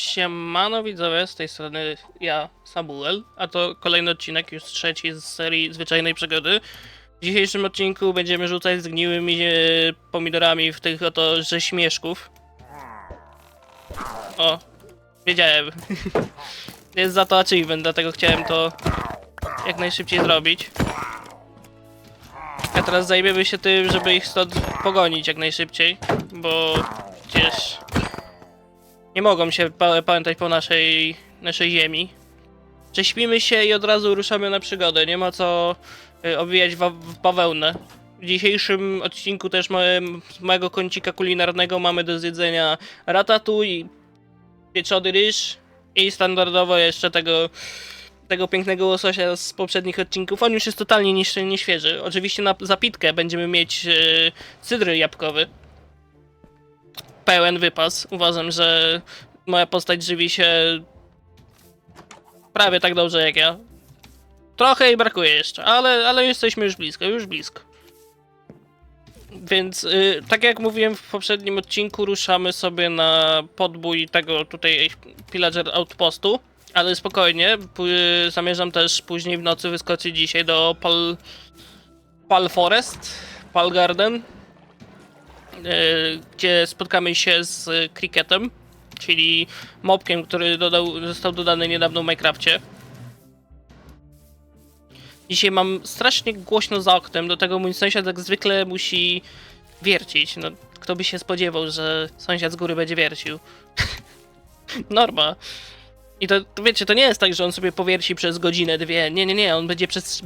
Siemano widzowie, z tej strony ja, Samuel, a to kolejny odcinek, już trzeci z serii Zwyczajnej Przygody. W dzisiejszym odcinku będziemy rzucać zgniłymi e, pomidorami w tych oto rześmieszków. O, wiedziałem. Jest za to achievement, dlatego chciałem to jak najszybciej zrobić. A teraz zajmiemy się tym, żeby ich stąd pogonić jak najszybciej, bo przecież nie mogą się pa- pamiętać po naszej, naszej ziemi. Prześpimy się i od razu ruszamy na przygodę. Nie ma co y, wa- w bawełnę. W dzisiejszym odcinku też mamy, z mojego kącika kulinarnego mamy do zjedzenia ratatouille, pieczony ryż i standardowo jeszcze tego, tego pięknego łososia z poprzednich odcinków. On już jest totalnie nie, nieświeży. Oczywiście na zapitkę będziemy mieć y, cydr jabłkowy pełen wypas. Uważam, że moja postać żywi się prawie tak dobrze jak ja. Trochę jej brakuje jeszcze, ale, ale jesteśmy już blisko, już blisko. Więc, y, tak jak mówiłem w poprzednim odcinku, ruszamy sobie na podbój tego tutaj Pillager Outpostu. Ale spokojnie, pó- zamierzam też później w nocy wyskoczyć dzisiaj do Pal, Pal Forest, Pal Garden, gdzie spotkamy się z Cricketem, czyli mobkiem, który dodał, został dodany niedawno w Minecrafcie. Dzisiaj mam strasznie głośno za oknem, do tego mój sąsiad jak zwykle musi wiercić. No, kto by się spodziewał, że sąsiad z góry będzie wiercił. Norma. I to, to wiecie, to nie jest tak, że on sobie powierci przez godzinę, dwie. Nie, nie, nie, on będzie przez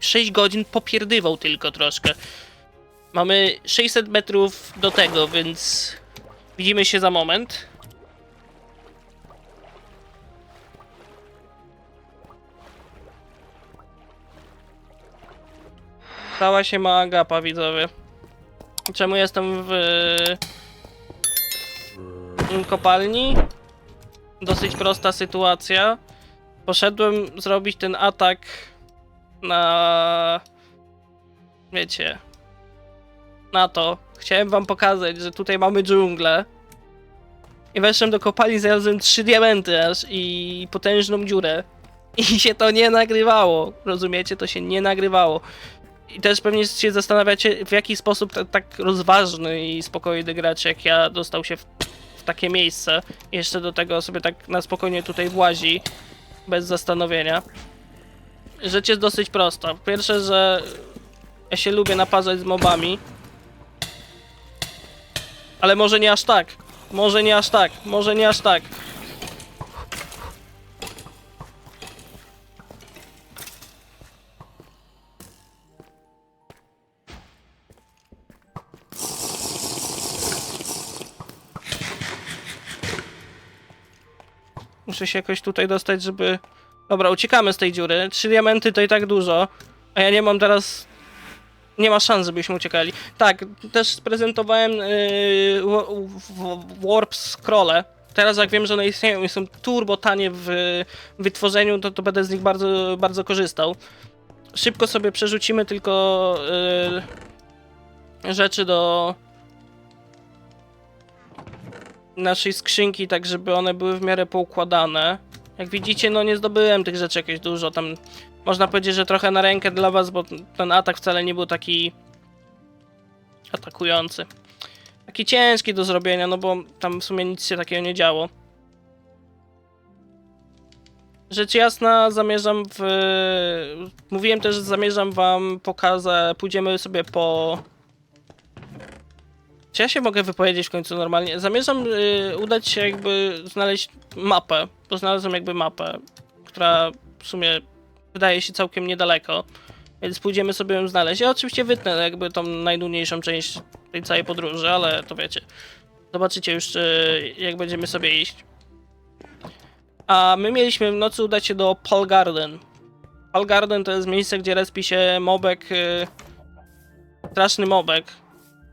6 godzin popierdywał tylko troszkę. Mamy 600 metrów do tego, więc widzimy się za moment. Stała się mała gapa, widzowie. Czemu jestem w w kopalni? Dosyć prosta sytuacja. Poszedłem zrobić ten atak na... Wiecie, na to. Chciałem wam pokazać, że tutaj mamy dżunglę. I weszłem do kopalni, znalazłem trzy diamenty aż i potężną dziurę. I się to nie nagrywało. Rozumiecie? To się nie nagrywało. I też pewnie się zastanawiacie, w jaki sposób ta, tak rozważny i spokojny gracz jak ja dostał się w, w takie miejsce. Jeszcze do tego sobie tak na spokojnie tutaj włazi. Bez zastanowienia. Rzecz jest dosyć prosta. Po Pierwsze, że ja się lubię naparzać z mobami. Ale może nie aż tak. Może nie aż tak. Może nie aż tak. Muszę się jakoś tutaj dostać, żeby... Dobra, uciekamy z tej dziury. Trzy diamenty to i tak dużo. A ja nie mam teraz... Nie ma szans, żebyśmy uciekali. Tak, też sprezentowałem yy, Warp Scrolle. Teraz jak wiem, że one istnieją i są turbo tanie w wytworzeniu, to, to będę z nich bardzo, bardzo korzystał. Szybko sobie przerzucimy tylko yy, rzeczy do naszej skrzynki, tak żeby one były w miarę poukładane. Jak widzicie, no nie zdobyłem tych rzeczy jakieś dużo, tam można powiedzieć, że trochę na rękę dla was, bo ten atak wcale nie był taki atakujący. Taki ciężki do zrobienia, no bo tam w sumie nic się takiego nie działo. Rzecz jasna, zamierzam w... Mówiłem też, że zamierzam wam pokazać, pójdziemy sobie po... Czy ja się mogę wypowiedzieć w końcu normalnie? Zamierzam y, udać się jakby znaleźć mapę, bo znalazłem jakby mapę, która w sumie wydaje się całkiem niedaleko, więc pójdziemy sobie ją znaleźć. Ja oczywiście wytnę jakby tą najnudniejszą część tej całej podróży, ale to wiecie. Zobaczycie już y, jak będziemy sobie iść. A my mieliśmy w nocy udać się do Pal Garden. Pal Garden to jest miejsce, gdzie respi się mobek, y, straszny mobek.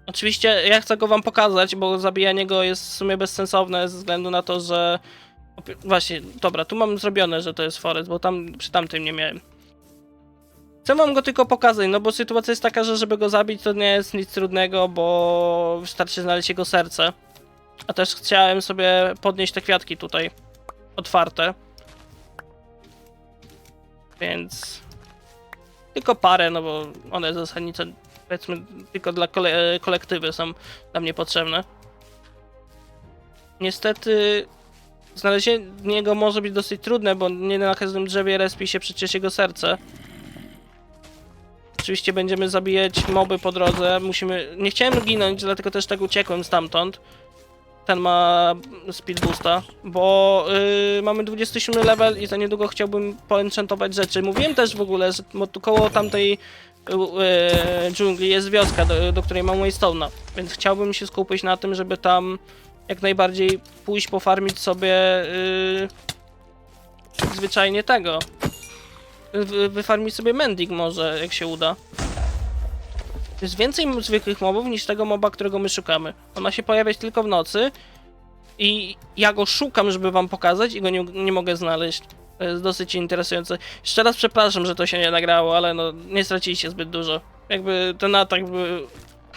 Oczywiście ja chcę go wam pokazać, bo zabijanie go jest w sumie bezsensowne ze względu na to, że... Właśnie, dobra, tu mam zrobione, że to jest forest, bo tam przy tamtym nie miałem. Chcę wam go tylko pokazać, no bo sytuacja jest taka, że żeby go zabić to nie jest nic trudnego, bo wystarczy znaleźć jego serce. A też chciałem sobie podnieść te kwiatki tutaj otwarte. Więc tylko parę, no bo one zasadniczo powiedzmy tylko dla kole kolektywy są dla mnie potrzebne. Niestety znalezienie go może być dosyć trudne, bo nie na każdym drzewie respi się przecież jego serce. Oczywiście będziemy zabijać moby po drodze. Musimy. Nie chciałem ginąć, dlatego też tak uciekłem stamtąd. Ten ma speed boosta, bo yy, mamy 27 level i za niedługo chciałbym poenchantować rzeczy. Mówiłem też w ogóle, że koło tamtej yy, dżungli jest wioska, do, do której mam Waystone'a, więc chciałbym się skupić na tym, żeby tam jak najbardziej pójść pofarmić sobie yy, zwyczajnie tego. Wy, wyfarmić sobie mending może, jak się uda. Jest więcej zwykłych mobów niż tego moba, którego my szukamy. On ma się pojawiać tylko w nocy i ja go szukam, żeby wam pokazać i go nie, nie mogę znaleźć. To jest dosyć interesujące. Jeszcze raz przepraszam, że to się nie nagrało, ale no nie straciliście zbyt dużo. Jakby ten atak by...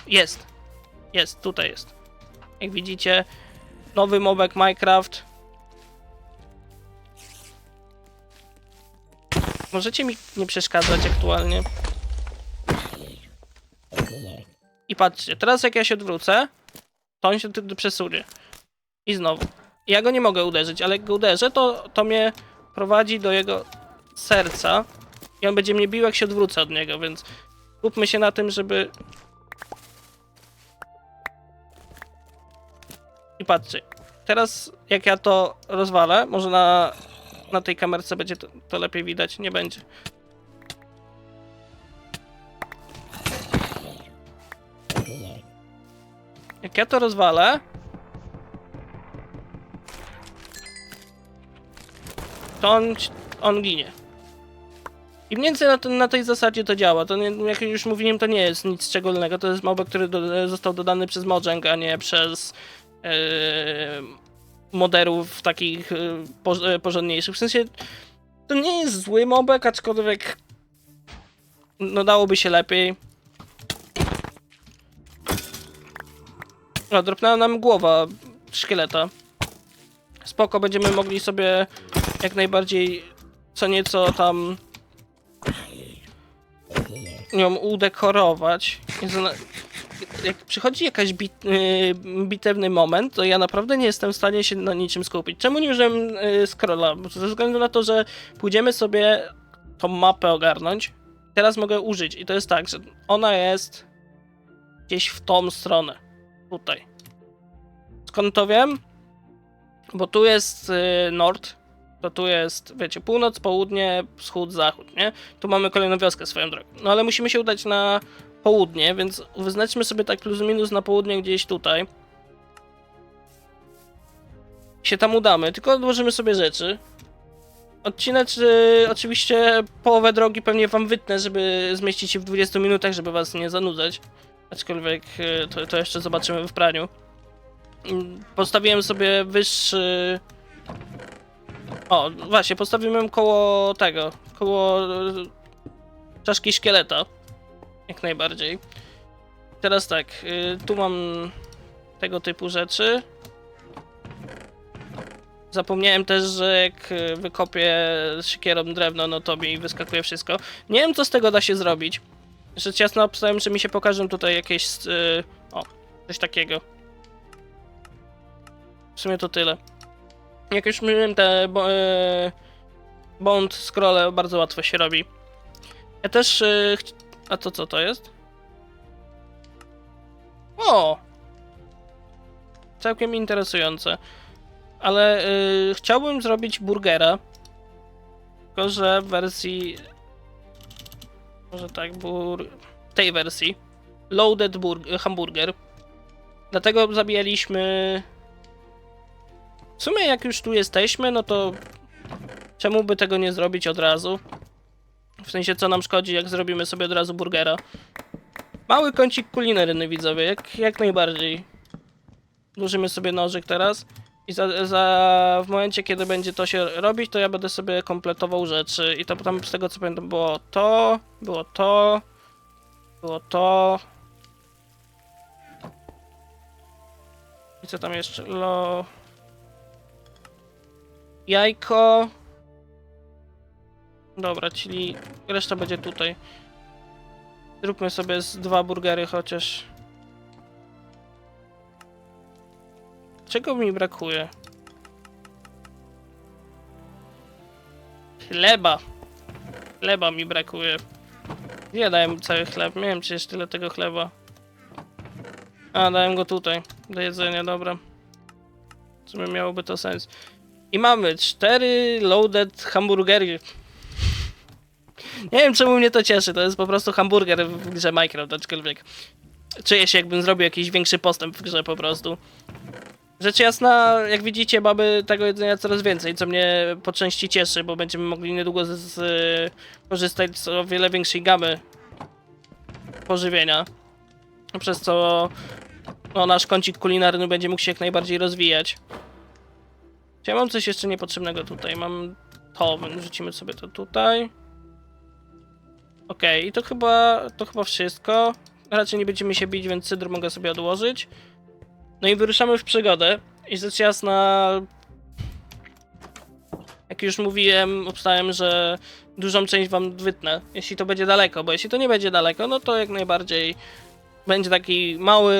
jest. Jest, tutaj jest. Jak widzicie, nowy mobek Minecraft. Możecie mi nie przeszkadzać aktualnie. I patrzcie, teraz jak ja się odwrócę, to on się wtedy przesunie. I znowu. Ja go nie mogę uderzyć, ale jak go uderzę, to, to mnie prowadzi do jego serca. I on będzie mnie bił, jak się odwrócę od niego, więc skupmy się na tym, żeby... I patrzcie, teraz jak ja to rozwalę, może na, na tej kamerce będzie to, to lepiej widać, nie będzie. Jak ja to rozwalę, to on, on ginie. I mniej więcej na, na tej zasadzie to działa. To nie, jak już mówiłem, to nie jest nic szczególnego. To jest mobek, który do, został dodany przez Mojang, a nie przez moderów takich por, yy, porządniejszych. W sensie, to nie jest zły mobek, aczkolwiek no dałoby się lepiej. O, dropnęła nam głowa szkieleta. Spoko, będziemy mogli sobie jak najbardziej co nieco tam ją udekorować. Jak przychodzi jakaś bit, yy, bitewny moment, to ja naprawdę nie jestem w stanie się na niczym skupić. Czemu nie użyłem yy, scrolla? Ze względu na to, że pójdziemy sobie tą mapę ogarnąć. Teraz mogę użyć i to jest tak, że ona jest gdzieś w tą stronę. Tutaj. Skąd to wiem? Bo tu jest y, nord, to tu jest, wiecie, północ, południe, wschód, zachód, nie? Tu mamy kolejną wioskę swoją drogą. No ale musimy się udać na południe, więc wyznaczmy sobie tak plus minus na południe gdzieś tutaj. Się tam udamy, tylko odłożymy sobie rzeczy. Odcinek y, oczywiście połowę drogi pewnie wam wytnę, żeby zmieścić się w 20 minutach, żeby was nie zanudzać. Aczkolwiek y, to, to jeszcze zobaczymy w praniu. Mm, Postawiłem sobie wyższy. O, właśnie, postawiłem koło tego. Koło e, czaszki szkieleta. Jak najbardziej. Teraz tak, y, tu mam tego typu rzeczy. Zapomniałem też, że jak y, wykopię siekierą drewno, no to mi wyskakuje wszystko. Nie wiem, co z tego da się zrobić. Rzecz jasna, obstałem, że mi się pokażą tutaj jakieś. y, O, coś takiego. W sumie to tyle. Jak już mówiłem, te bo, e, bond scrolle bardzo łatwo się robi. Ja też. Chci- a to co to jest? O! Całkiem interesujące. Ale e, chciałbym zrobić burgera. Tylko, że w wersji. Może tak, bur... tej wersji. Loaded burg- hamburger. Dlatego zabijaliśmy w sumie jak już tu jesteśmy, no to czemu by tego nie zrobić od razu? W sensie co nam szkodzi, jak zrobimy sobie od razu burgera? Mały kącik kulinarny widzowie, jak, jak najbardziej. Włożymy sobie nożyk teraz i za, za, w momencie kiedy będzie to się robić, to ja będę sobie kompletował rzeczy i to tam z tego co pamiętam było to, było to, było to. I co tam jeszcze? Lo... Jajko. Dobra, czyli reszta będzie tutaj. Zróbmy sobie z dwa burgery chociaż. Czego mi brakuje? Chleba. Chleba mi brakuje. Ja dałem cały chleb. Miałem przecież tyle tego chleba. A, dałem go tutaj. Do jedzenia, dobra. W sumie miałoby to sens. I mamy cztery loaded hamburgery. Nie wiem czemu mnie to cieszy, to jest po prostu hamburger w grze Minecraft, aczkolwiek czuję się jakbym zrobił jakiś większy postęp w grze po prostu. Rzecz jasna, jak widzicie, mamy tego jedzenia coraz więcej, co mnie po części cieszy, bo będziemy mogli niedługo z, z, korzystać z o wiele większej gamy pożywienia. Przez co no, nasz kącik kulinarny będzie mógł się jak najbardziej rozwijać. Czy ja mam coś jeszcze niepotrzebnego tutaj? Mam to, rzucimy sobie to tutaj. Okej, i to chyba, to chyba wszystko. Raczej nie będziemy się bić, więc cydr mogę sobie odłożyć. No i wyruszamy w przygodę. I rzecz jasna, jak już mówiłem, obstałem, że dużą część wam wytnę, jeśli to będzie daleko, bo jeśli to nie będzie daleko, no to jak najbardziej będzie taki mały,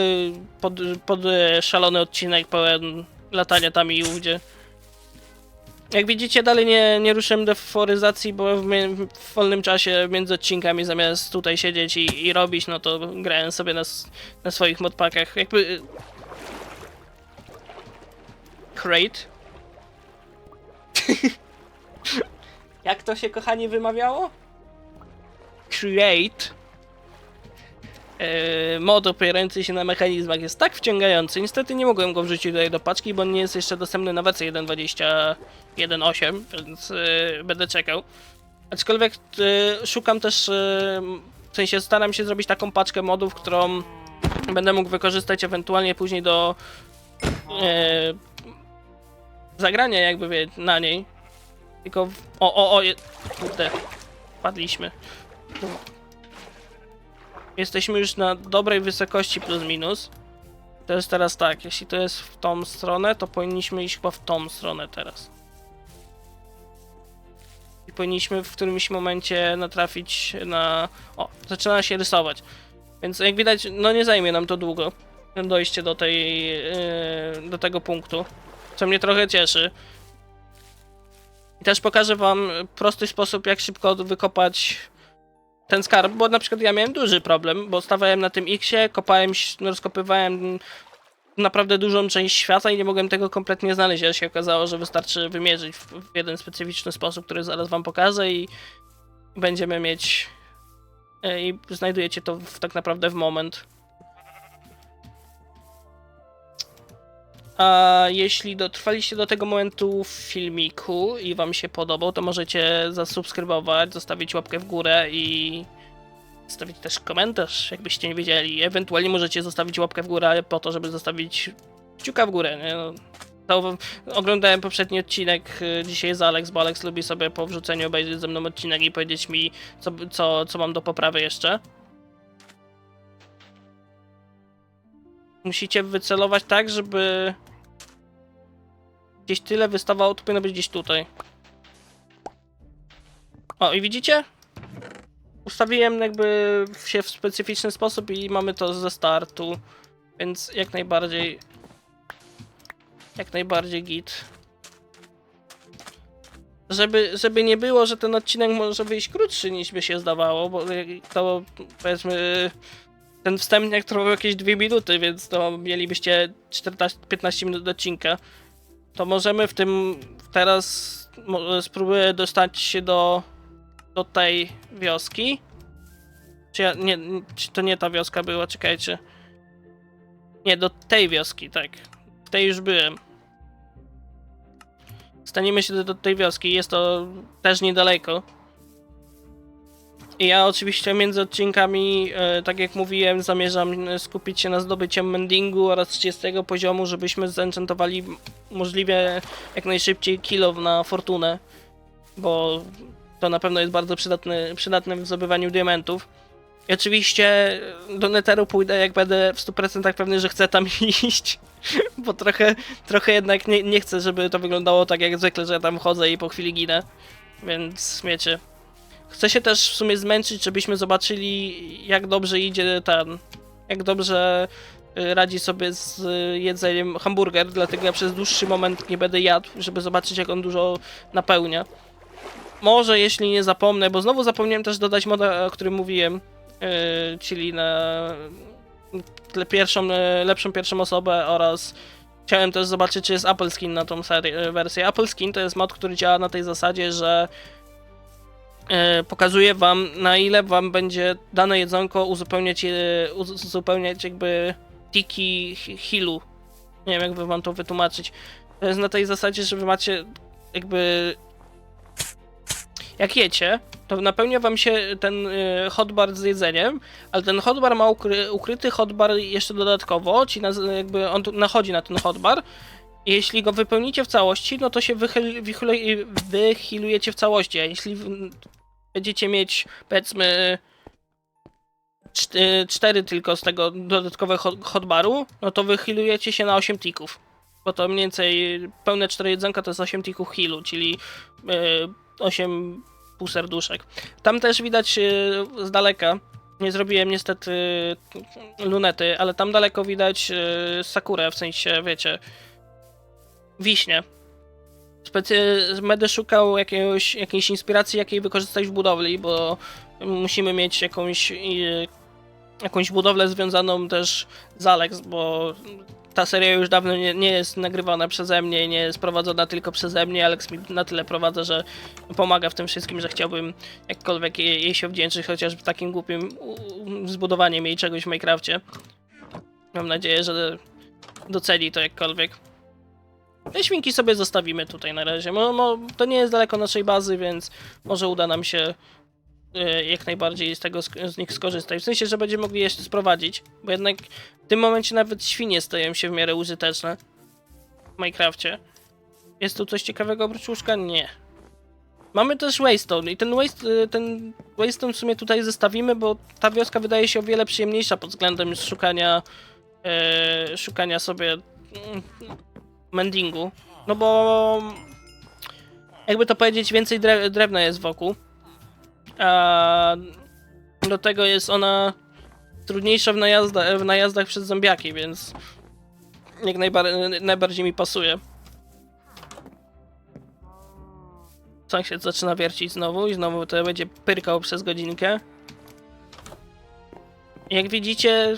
pod, pod szalony odcinek pełen latania tam i ówdzie. Jak widzicie, dalej nie, nie ruszyłem deforyzacji, bo w, w wolnym czasie między odcinkami zamiast tutaj siedzieć i, i robić, no to grałem sobie na, na swoich modpackach. Jakby... y, Crate. Jak to się kochanie wymawiało? Create. Yy, mod opierający się na mechanizmach jest tak wciągający. Niestety nie mogłem go wrzucić tutaj do paczki, bo nie jest jeszcze dostępny na wersję 1.21.8, więc yy, będę czekał. Aczkolwiek yy, szukam też, w sensie staram się zrobić taką paczkę modów, którą będę mógł wykorzystać ewentualnie później do zagrania jakby wie, na niej. Tylko w... O, o, o, kurde. Padliśmy. Jesteśmy już na dobrej wysokości plus minus. To jest teraz tak, jeśli to jest w tą stronę, to powinniśmy iść chyba w tą stronę teraz. I powinniśmy w którymś momencie natrafić na... O, zaczyna się rysować. Więc jak widać, no nie zajmie nam to długo. Dojście do tej... Yy, do tego punktu. Co mnie trochę cieszy. I też pokażę wam prosty sposób, jak szybko wykopać ten skarb, bo na przykład ja miałem duży problem, bo stawałem na tym X-ie, kopałem, no, rozkopywałem naprawdę dużą część świata i nie mogłem tego kompletnie znaleźć, ale się okazało, że wystarczy wymierzyć w, w jeden specyficzny sposób, który zaraz wam pokażę i będziemy mieć e, i znajdujecie to w, tak naprawdę w moment. A jeśli dotrwaliście do tego momentu w filmiku i wam się podobał, to możecie zasubskrybować, zostawić łapkę w górę i zostawić też komentarz, jakbyście nie wiedzieli. Ewentualnie możecie zostawić łapkę w górę po to, żeby zostawić kciuka w górę. Nie? No, to, oglądałem poprzedni odcinek y, dzisiaj z Alex, bo Alex lubi sobie po wrzuceniu obejrzeć ze mną odcinek i powiedzieć mi, co, co, co mam do poprawy jeszcze. Musicie wycelować tak, żeby gdzieś tyle wystawało, to powinno być gdzieś tutaj. O, i widzicie? Ustawiłem jakby się w specyficzny sposób i mamy to ze startu, więc jak najbardziej jak najbardziej git. Żeby, żeby nie było, że ten odcinek może wyjść krótszy niż by się zdawało, bo to powiedzmy ten wstępniak trwał jakieś 2 minuty, więc to mielibyście 14, 15 minut odcinka. To możemy w tym teraz spróbuję dostać się do, do tej wioski. Czy, ja, nie, czy to nie ta wioska była? Czekajcie. Nie, do tej wioski, tak. W tej już byłem. Staniemy się do, do tej wioski, jest to też niedaleko. I ja oczywiście między odcinkami, e, tak jak mówiłem, zamierzam e, skupić się na zdobyciu mendingu oraz 30 poziomu, żebyśmy zenchantowali możliwie jak najszybciej kilo na fortunę, bo to na pewno jest bardzo przydatne, przydatne w zdobywaniu diamentów. I oczywiście do Netheru pójdę, jak będę w 100% pewny, że chcę tam iść. Bo trochę, trochę jednak nie, nie chcę, żeby to wyglądało tak jak zwykle, że ja tam chodzę i po chwili ginę. Więc wiecie. Chcę się też w sumie zmęczyć, żebyśmy zobaczyli, jak dobrze idzie ten. Jak dobrze y, radzi sobie z y, jedzeniem hamburger, dlatego ja przez dłuższy moment nie będę jadł, żeby zobaczyć, jak on dużo napełnia. Może jeśli nie zapomnę, bo znowu zapomniałem też dodać moda, o którym mówiłem, yy, czyli na pierwszą, yy, lepszą pierwszą osobę oraz chciałem też zobaczyć, czy jest Apple Skin na tą wersję. Apple Skin to jest mod, który działa na tej zasadzie, że pokazuje wam, na ile wam będzie dane jedzonko uzupełniać, uz- uzupełniać jakby tiki he- healu. Nie wiem, jak by wam to wytłumaczyć. To jest na tej zasadzie, że wy macie jakby jak jecie, to napełnia wam się ten y, hotbar z jedzeniem, ale ten hotbar ma ukry, ukryty hotbar jeszcze dodatkowo, ci naz- jakby on nachodzi na ten hotbar. Jeśli go wypełnicie w całości, no to się wychyl, wychyl, wychilujecie w całości, a jeśli będziecie mieć powiedzmy czt- cztery tylko z tego dodatkowe hot- hotbaru, no to wychilujecie się na 8 tików. Bo to mniej więcej pełne 4 jedzonka to jest 8 tików healu, czyli y, 8 pół serduszek. Tam też widać y, z daleka. Nie zrobiłem niestety lunety, ale tam daleko widać sakurę, w sensie, wiecie, wiśnie. Specy- będę szukał jakiegoś, jakiejś inspiracji, jakiej wykorzystać w budowli, bo musimy mieć jakąś, jakąś budowlę związaną też z Alex, bo ta seria już dawno nie, nie jest nagrywana przeze mnie, nie jest prowadzona tylko przeze mnie. Alex mi na tyle prowadza, że pomaga w tym wszystkim, że chciałbym jakkolwiek jej, jej się wdzięczyć, chociaż w takim głupim zbudowaniem jej czegoś w Minecrafcie. Mam nadzieję, że doceni to jakkolwiek. Te świnki sobie zostawimy tutaj na razie. Mo, mo, to nie jest daleko naszej bazy, więc może uda nam się e, jak najbardziej z tego z nich skorzystać. W sensie, że będziemy mogli jeszcze sprowadzić, bo jednak w tym momencie nawet świnie stają się w miarę użyteczne w Minecrafcie. Jest tu coś ciekawego oprócz łóżka? Nie. Mamy też Waystone i ten, waste, y, ten Waystone w sumie tutaj zostawimy, bo ta wioska wydaje się o wiele przyjemniejsza pod względem szukania e, szukania sobie mm, mendingu. No bo jakby to powiedzieć, więcej dre drewna jest wokół. A do tego jest ona trudniejsza w, najazda w najazdach przez zombiaki, więc jak najbar najbardziej mi pasuje. Sąsiad zaczyna wiercić znowu i znowu to będzie pyrkał przez godzinkę. Jak widzicie,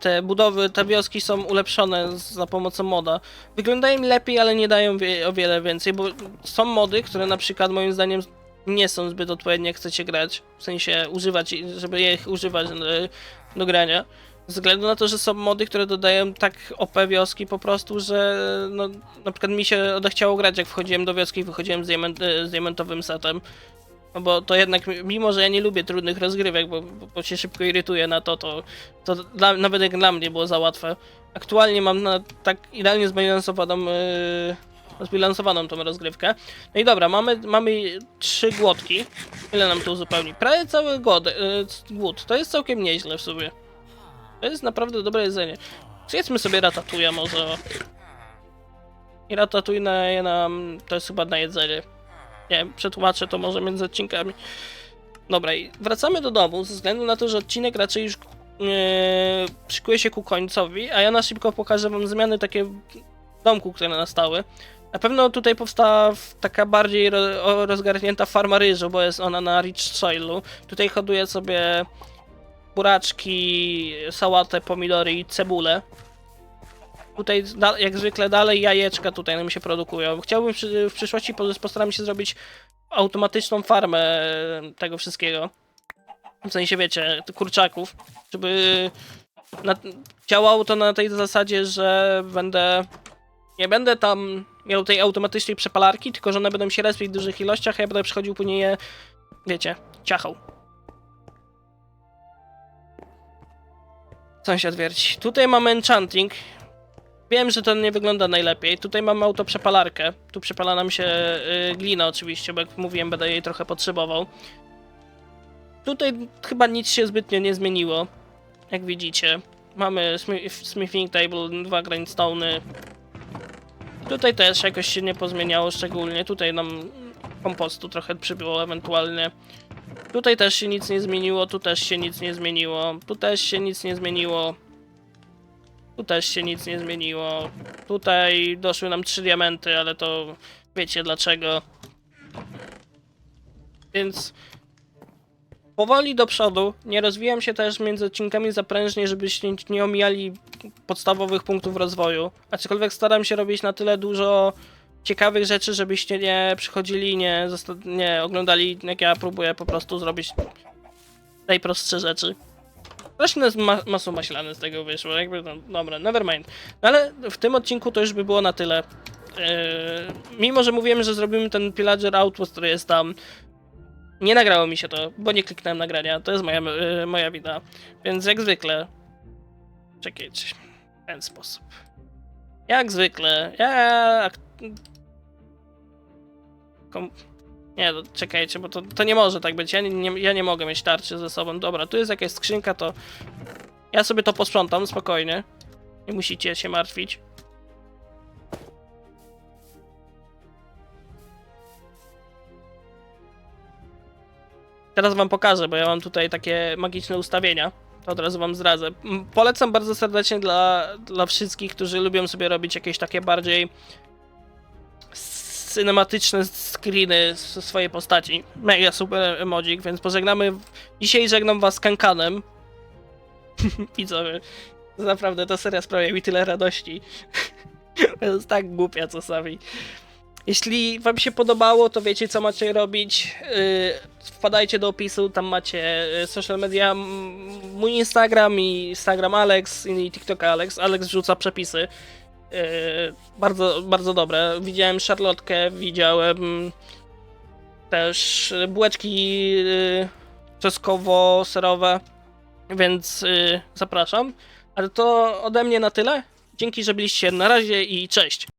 te budowy, te wioski są ulepszone za pomocą moda. Wyglądają lepiej, ale nie dają wie, o wiele więcej, bo są mody, które na przykład moim zdaniem nie są zbyt odpowiednie, jak chcecie grać. W sensie używać, żeby je używać e, do grania. Ze względu na to, że są mody, które dodają tak OP wioski po prostu, że no, na przykład mi się odechciało grać, jak wchodziłem do wioski i wychodziłem z, diament, e, z diamentowym setem. No bo to jednak, mi- mimo że ja nie lubię trudnych rozgrywek, bo, bo, bo się szybko irytuję na to, to, to dla, nawet jak dla mnie było za łatwe. Aktualnie mam na tak idealnie zbalansowaną, yy, zbilansowaną tą rozgrywkę. No i dobra, mamy, mamy trzy głodki. Ile nam to uzupełni? Prawie cały głod, yy, głód. To jest całkiem nieźle w sumie. To jest naprawdę dobre jedzenie. Zjedzmy sobie ratatuja może. I ratatuj na, nam, to jest chyba na jedzenie. Nie wiem, przetłumaczę to może między odcinkami. Dobra, i wracamy do domu, ze względu na to, że odcinek raczej już yy, szykuje się ku końcowi, a ja na szybko pokażę wam zmiany takie w domku, które nastały. Na pewno tutaj powstała taka bardziej ro, rozgarnięta farma ryżu, bo jest ona na rich soilu. Tutaj hoduję sobie buraczki, sałatę, pomidory i cebulę. Tutaj jak zwykle dalej jajeczka tutaj nam się produkują. Chciałbym w przyszłości po- postaram się zrobić automatyczną farmę tego wszystkiego. W sensie wiecie, kurczaków, żeby na, działało to na tej zasadzie, że będę nie będę tam miał tej automatycznej przepalarki, tylko że one będą się respić w dużych ilościach, a ja będę przychodził później je, wiecie, ciachał. Sąsiad wierci. Tutaj mamy enchanting. Wiem, że to nie wygląda najlepiej. Tutaj mamy autoprzepalarkę. Tu przepala nam się y, glina oczywiście, bo jak mówiłem, będę jej trochę potrzebował. Tutaj chyba nic się zbytnio nie zmieniło, jak widzicie. Mamy smi- smithing table, dwa grindstone'y. Tutaj też jakoś się nie pozmieniało szczególnie. Tutaj nam kompostu trochę przybyło ewentualnie. Tutaj też się nic nie zmieniło, tu też się nic nie zmieniło, tu też się nic nie zmieniło. Tu też się nic nie zmieniło. Tutaj doszły nam trzy diamenty, ale to wiecie dlaczego. Więc powoli do przodu. Nie rozwijam się też między odcinkami za prężnie, żebyście nie omijali podstawowych punktów rozwoju. Aczkolwiek staram się robić na tyle dużo ciekawych rzeczy, żebyście nie przychodzili nie, nie oglądali, jak ja próbuję po prostu zrobić najprostsze rzeczy. Zresztą jest ma masło maślane z tego wyszło, jakby no, dobra, nevermind. No ale w tym odcinku to już by było na tyle. Yy, mimo, że mówiłem, że zrobimy ten Pillager Outpost, który jest tam, nie nagrało mi się to, bo nie kliknąłem nagrania, to jest moja, yy, moja wina. Więc jak zwykle, czekajcie, w ten sposób. Jak zwykle, ja... Kom... Nie, no, czekajcie, bo to, to nie może tak być. Ja nie, nie, ja nie mogę mieć tarczy ze sobą. Dobra, tu jest jakaś skrzynka, to ja sobie to posprzątam spokojnie. Nie musicie się martwić. Teraz wam pokażę, bo ja mam tutaj takie magiczne ustawienia. To od razu wam zdradzę. Polecam bardzo serdecznie dla, dla wszystkich, którzy lubią sobie robić jakieś takie bardziej cinematyczne screeny ze swojej postaci. Mega super emodzik, więc pożegnamy. Dzisiaj żegnam was kankanem. Widzowie, naprawdę ta seria sprawia mi tyle radości. to jest tak głupia czasami. Jeśli wam się podobało, to wiecie co macie robić. Yy, wpadajcie do opisu, tam macie yy, social media, mój Instagram i Instagram Alex i TikTok Alex. Alex wrzuca przepisy. Yy, bardzo, bardzo dobre. Widziałem szarlotkę, widziałem też bułeczki yy, czeskowo-serowe, więc yy, zapraszam. Ale to ode mnie na tyle. Dzięki, że byliście na razie i cześć.